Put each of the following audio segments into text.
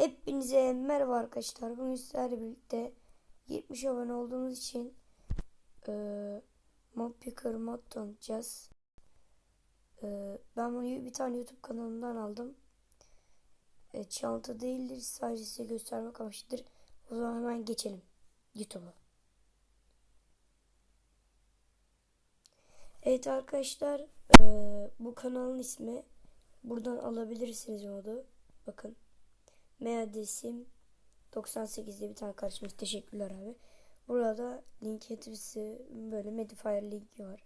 Hepinize merhaba arkadaşlar. Bugün sizlerle birlikte 70 abone olduğumuz için eee Mod Picker mod tanıtacağız. Eee, ben bunu bir tane YouTube kanalından aldım. E, çanta değildir. Sadece size göstermek amaçlıdır. O zaman hemen geçelim YouTube'a. Evet arkadaşlar eee, bu kanalın ismi buradan alabilirsiniz modu. Bakın. Mail adresim 98'de bir tane karşımız. Teşekkürler abi. Burada link hepsi böyle Medifier linki var.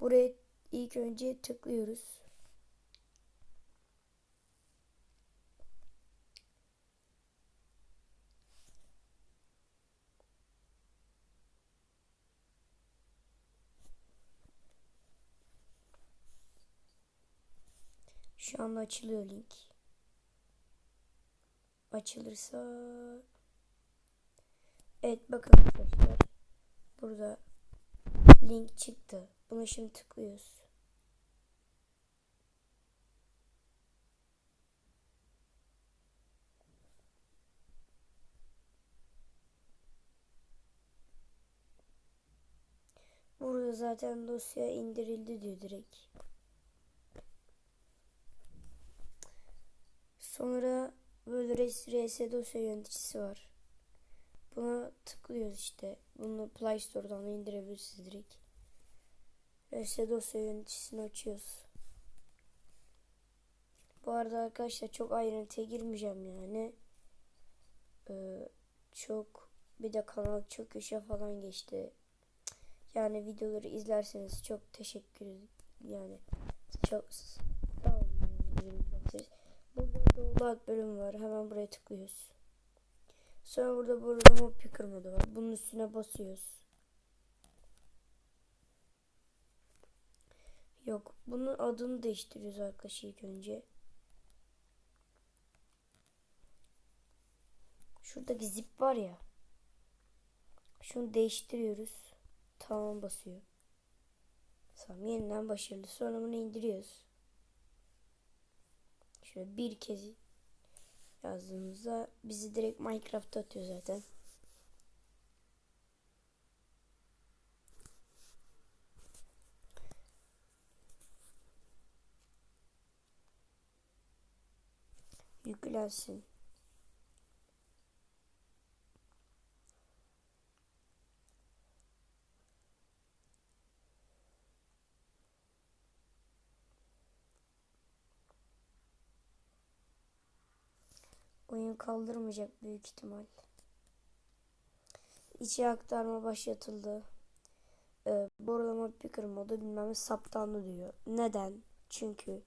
Buraya ilk önce tıklıyoruz. Şu anda açılıyor link. Açılırsa Evet bakın arkadaşlar. Burada link çıktı. Buna şimdi tıklıyoruz. Burada zaten dosya indirildi diyor direkt. Sonra böyle res, rs dosya yöneticisi var. Buna tıklıyoruz işte. Bunu Play Store'dan da indirebilirsiniz direkt. rs dosya yöneticisini açıyoruz. Bu arada arkadaşlar çok ayrıntıya girmeyeceğim yani. Ee, çok bir de kanal çok köşe falan geçti. Yani videoları izlerseniz çok teşekkür ederim. Yani çok sağ olun. Yani, izlediğiniz için. Burada doğulu alt bölüm var. Hemen buraya tıklıyoruz. Sonra burada burada mob picker modu var. Bunun üstüne basıyoruz. Yok. Bunun adını değiştiriyoruz arkadaşlar ilk önce. Şuradaki zip var ya. Şunu değiştiriyoruz. Tamam basıyor. Tamam yeniden başarılı. Sonra bunu indiriyoruz. Şöyle bir kez yazdığımızda bizi direkt Minecraft'a atıyor zaten. Yüklensin. Oyun kaldırmayacak büyük ihtimal. İçi aktarma başlatıldı. Ee, borulama picker modu bilmem ne saptandı diyor. Neden? Çünkü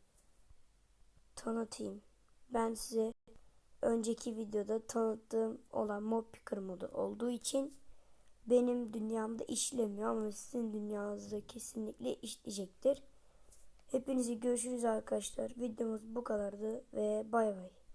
tanıtayım. Ben size önceki videoda tanıttığım olan mob picker modu olduğu için benim dünyamda işlemiyor ama sizin dünyanızda kesinlikle işleyecektir. Hepinizi görüşürüz arkadaşlar. Videomuz bu kadardı ve bay bay.